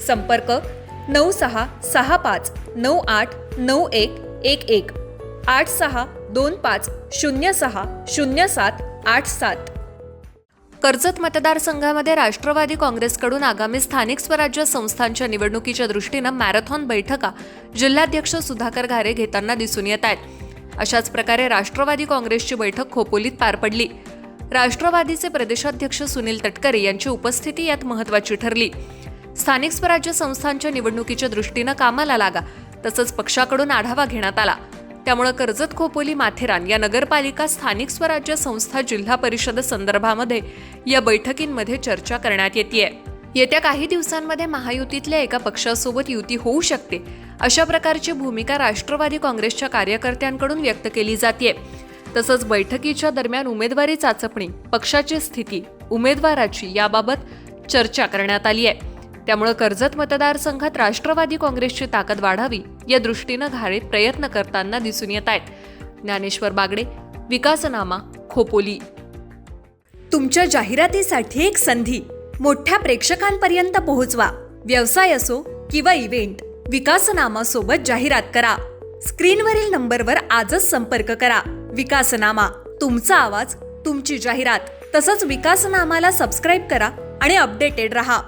संपर्क नऊ सहा सहा पाच नऊ आठ नऊ एक एक एक. आठ सहा दोन पाच शून्य सहा शून्य सात आठ सात. कर्जत मतदारसंघामध्ये राष्ट्रवादी काँग्रेसकडून आगामी स्थानिक स्वराज्य संस्थांच्या निवडणुकीच्या दृष्टीनं मॅरेथॉन बैठका जिल्हाध्यक्ष सुधाकर घारे घेताना दिसून येत आहेत. अशाच प्रकारे राष्ट्रवादी काँग्रेसची बैठक खोपोलीत पार पडली. राष्ट्रवादीचे प्रदेशाध्यक्ष सुनील तटकरे यांची उपस्थिती यात महत्वाची ठरली. स्थानिक स्वराज्य संस्थांच्या निवडणुकीच्या दृष्टीनं कामाला लागा तसंच पक्षाकडून आढावा घेण्यात आला. त्यामुळे कर्जत खोपोली माथेरान या नगरपालिका स्थानिक स्वराज्य संस्था जिल्हा परिषद संदर्भामध्ये या बैठकींमध्ये चर्चा करण्यात येते येत्या काही दिवसांमध्ये महायुतीतल्या एका पक्षासोबत युती होऊ शकते अशा प्रकारची भूमिका राष्ट्रवादी काँग्रेसच्या कार्यकर्त्यांकडून व्यक्त केली जाते तसंच बैठकीच्या दरम्यान उमेदवारी चाचपणी पक्षाची स्थिती उमेदवाराची याबाबत चर्चा करण्यात आली आहे त्यामुळे कर्जत मतदारसंघात राष्ट्रवादी काँग्रेसची ताकद वाढावी या दृष्टीनं घाळेत प्रयत्न करताना दिसून येत आहेत. ज्ञानेश्वर बागडे विकासनामा खोपोली. तुमच्या जाहिरातीसाठी एक संधी. मोठ्या प्रेक्षकांपर्यंत पोहोचवा. व्यवसाय असो किंवा इव्हेंट विकासनामा सोबत जाहिरात करा. स्क्रीनवरील नंबरवर आजच संपर्क करा. विकासनामा तुमचा आवाज तुमची जाहिरात. तसंच विकासनामाला सबस्क्राईब करा आणि अपडेटेड रहा.